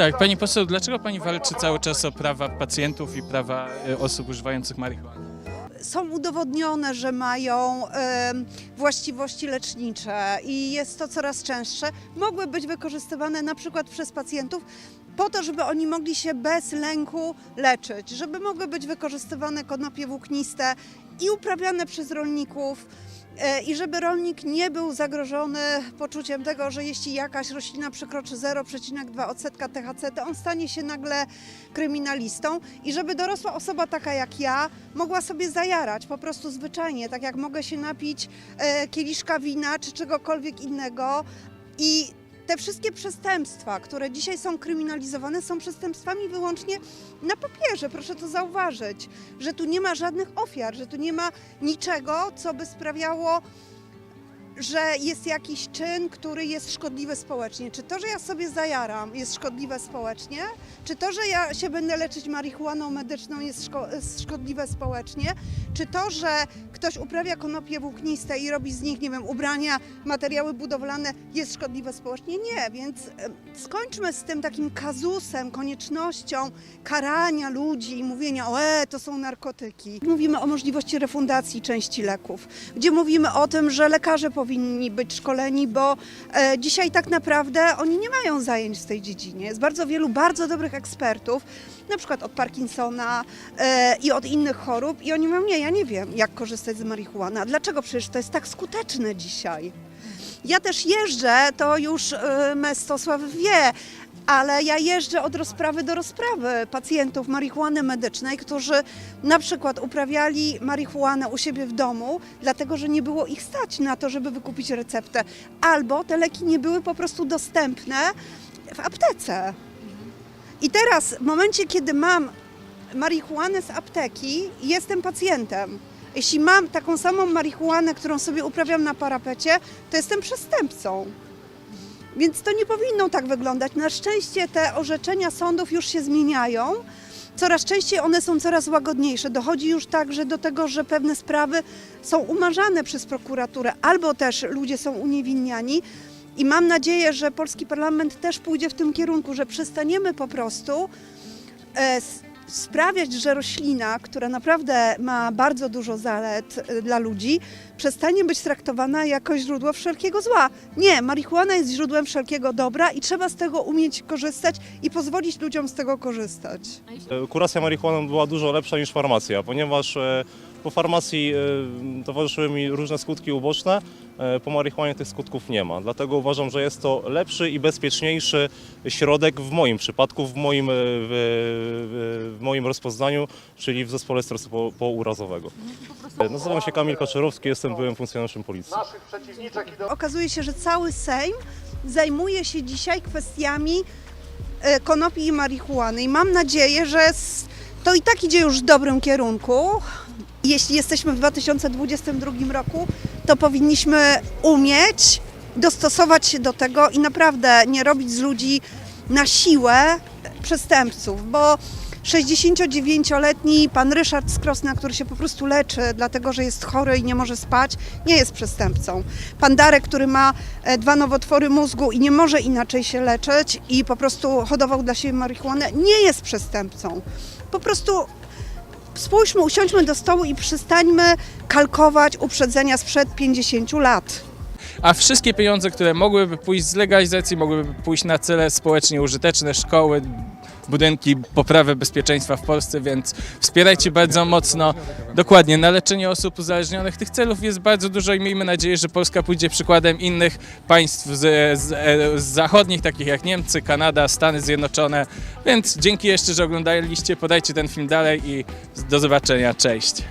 Tak, pani poseł, dlaczego pani walczy cały czas o prawa pacjentów i prawa e, osób używających marihuany? są udowodnione, że mają em, właściwości lecznicze i jest to coraz częstsze, mogły być wykorzystywane na przykład przez pacjentów po to, żeby oni mogli się bez lęku leczyć, żeby mogły być wykorzystywane konopie włókniste i uprawiane przez rolników. E, I żeby rolnik nie był zagrożony poczuciem tego, że jeśli jakaś roślina przekroczy 0,2 odsetka THC, to on stanie się nagle kryminalistą. I żeby dorosła osoba taka jak ja mogła sobie zajarać po prostu zwyczajnie, tak jak mogę się napić e, kieliszka wina czy czegokolwiek innego. I te wszystkie przestępstwa, które dzisiaj są kryminalizowane, są przestępstwami wyłącznie na papierze. Proszę to zauważyć, że tu nie ma żadnych ofiar, że tu nie ma niczego, co by sprawiało, że jest jakiś czyn, który jest szkodliwy społecznie. Czy to, że ja sobie zajaram, jest szkodliwe społecznie? Czy to, że ja się będę leczyć marihuaną medyczną, jest szko- jest szkodliwe społecznie? Czy to, że ktoś uprawia konopie włókniste i robi z nich, nie wiem, ubrania, materiały budowlane, jest szkodliwe społecznie? Nie, więc skończmy z tym takim kazusem, koniecznością karania ludzi i mówienia, o e, to są narkotyki. Mówimy o możliwości refundacji części leków, gdzie mówimy o tym, że lekarze powinni być szkoleni, bo e, dzisiaj tak naprawdę oni nie mają zajęć w tej dziedzinie. Jest bardzo wielu bardzo dobrych ekspertów, na przykład od Parkinsona e, i od innych chorób i oni mówią, nie, ja nie wiem, jak korzystać z marihuany. A dlaczego? Przecież to jest tak skuteczne dzisiaj. Ja też jeżdżę, to już e, Mestosław wie, ale ja jeżdżę od rozprawy do rozprawy pacjentów marihuany medycznej, którzy na przykład uprawiali marihuanę u siebie w domu, dlatego że nie było ich stać na to, żeby wykupić receptę, albo te leki nie były po prostu dostępne w aptece. I teraz, w momencie, kiedy mam marihuanę z apteki, jestem pacjentem. Jeśli mam taką samą marihuanę, którą sobie uprawiam na parapecie, to jestem przestępcą. Więc to nie powinno tak wyglądać. Na szczęście te orzeczenia sądów już się zmieniają. Coraz częściej one są coraz łagodniejsze. Dochodzi już także do tego, że pewne sprawy są umarzane przez prokuraturę, albo też ludzie są uniewinniani. I mam nadzieję, że polski parlament też pójdzie w tym kierunku, że przestaniemy po prostu e, sprawiać, że roślina, która naprawdę ma bardzo dużo zalet e, dla ludzi, przestanie być traktowana jako źródło wszelkiego zła. Nie, marihuana jest źródłem wszelkiego dobra i trzeba z tego umieć korzystać i pozwolić ludziom z tego korzystać. E, Kuracja marihuaną była dużo lepsza niż farmacja, ponieważ e, po farmacji e, towarzyszyły mi różne skutki uboczne, e, po marihuanie tych skutków nie ma. Dlatego uważam, że jest to lepszy i bezpieczniejszy środek w moim przypadku, w moim, e, w, w, w moim rozpoznaniu, czyli w zespole stresu po- pourazowego. Nazywam się Kamil Kaczorowski, jestem byłym funkcjonariuszem policji. Okazuje się, że cały Sejm zajmuje się dzisiaj kwestiami konopi i marihuany i mam nadzieję, że s- to i tak idzie już w dobrym kierunku. Jeśli jesteśmy w 2022 roku, to powinniśmy umieć dostosować się do tego i naprawdę nie robić z ludzi na siłę przestępców, bo 69-letni pan Ryszard Skrosna, który się po prostu leczy, dlatego że jest chory i nie może spać, nie jest przestępcą. Pan Darek, który ma e, dwa nowotwory mózgu i nie może inaczej się leczyć i po prostu hodował dla siebie marihuanę, nie jest przestępcą. Po prostu spójrzmy, usiądźmy do stołu i przestańmy kalkować uprzedzenia sprzed 50 lat. A wszystkie pieniądze, które mogłyby pójść z legalizacji, mogłyby pójść na cele społecznie użyteczne, szkoły, budynki, poprawę bezpieczeństwa w Polsce, więc wspierajcie bardzo mocno. Dokładnie, na leczenie osób uzależnionych tych celów jest bardzo dużo i miejmy nadzieję, że Polska pójdzie przykładem innych państw z, z, z zachodnich, takich jak Niemcy, Kanada, Stany Zjednoczone. Więc dzięki jeszcze, że oglądaliście, podajcie ten film dalej i do zobaczenia. Cześć!